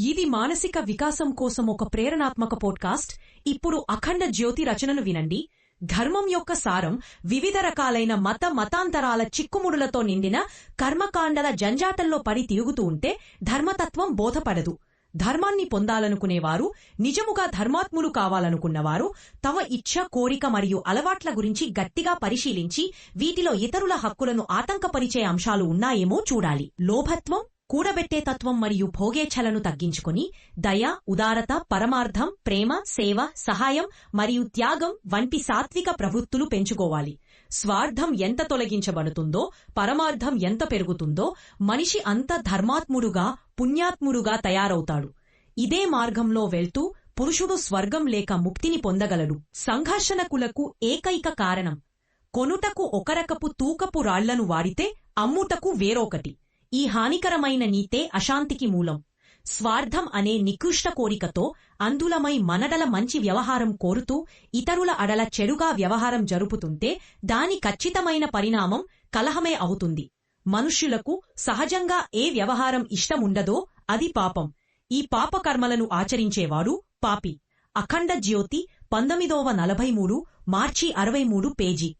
ఇది మానసిక వికాసం కోసం ఒక ప్రేరణాత్మక పోడ్కాస్ట్. ఇప్పుడు అఖండ జ్యోతి రచనను వినండి. ధర్మం యొక్క సారం వివిధ రకాలైన మత మతాంతరాల చిక్కుముడులతో నిండిన కర్మకాండల జంజాటంలో పడి తిరుగుతూ ఉంటే ధర్మతత్వం బోధపడదు. ధర్మాన్ని పొందాలనుకునేవారు నిజముగా ధర్మాత్ములు కావాలనుకున్నవారు తమ ఇచ్ఛ కోరిక మరియు అలవాట్ల గురించి గట్టిగా పరిశీలించి వీటిలో ఇతరుల హక్కులను ఆటంకపరిచే అంశాలు ఉన్నాయేమో చూడాలి. లోభత్వం? కూడబెట్టే తత్వం మరియు భోగేచ్ఛలను తగ్గించుకుని దయ ఉదారత పరమార్థం ప్రేమ సేవ సహాయం మరియు త్యాగం వంటి సాత్విక ప్రవృత్తులు పెంచుకోవాలి. స్వార్థం ఎంత తొలగించబడుతుందో పరమార్థం ఎంత పెరుగుతుందో మనిషి అంత ధర్మాత్ముడుగా పుణ్యాత్ముడుగా తయారవుతాడు. ఇదే మార్గంలో వెళ్తూ పురుషుడు స్వర్గం లేక ముక్తిని పొందగలడు. సంఘర్షణకులకు ఏకైక కారణం. కొనుటకు ఒకరకపు తూకపు రాళ్ళను వాడితే అమ్ముటకు వేరొకటి. ఈ హానికరమైన నీతే అశాంతికి మూలం. స్వార్థం అనే నికృష్ట కోరికతో అందులమై మనడల మంచి వ్యవహారం కోరుతూ ఇతరుల అడల చెడుగా వ్యవహారం జరుపుతుంటే దాని ఖచ్చితమైన పరిణామం కలహమే అవుతుంది. మనుష్యులకు సహజంగా ఏ వ్యవహారం ఇష్టముండదో అది పాపం. ఈ పాపకర్మలను ఆచరించేవాడు పాపి. అఖండ జ్యోతి పంతొమ్మిదవ నలభై మూడు మార్చి అరవై మూడు పేజీ.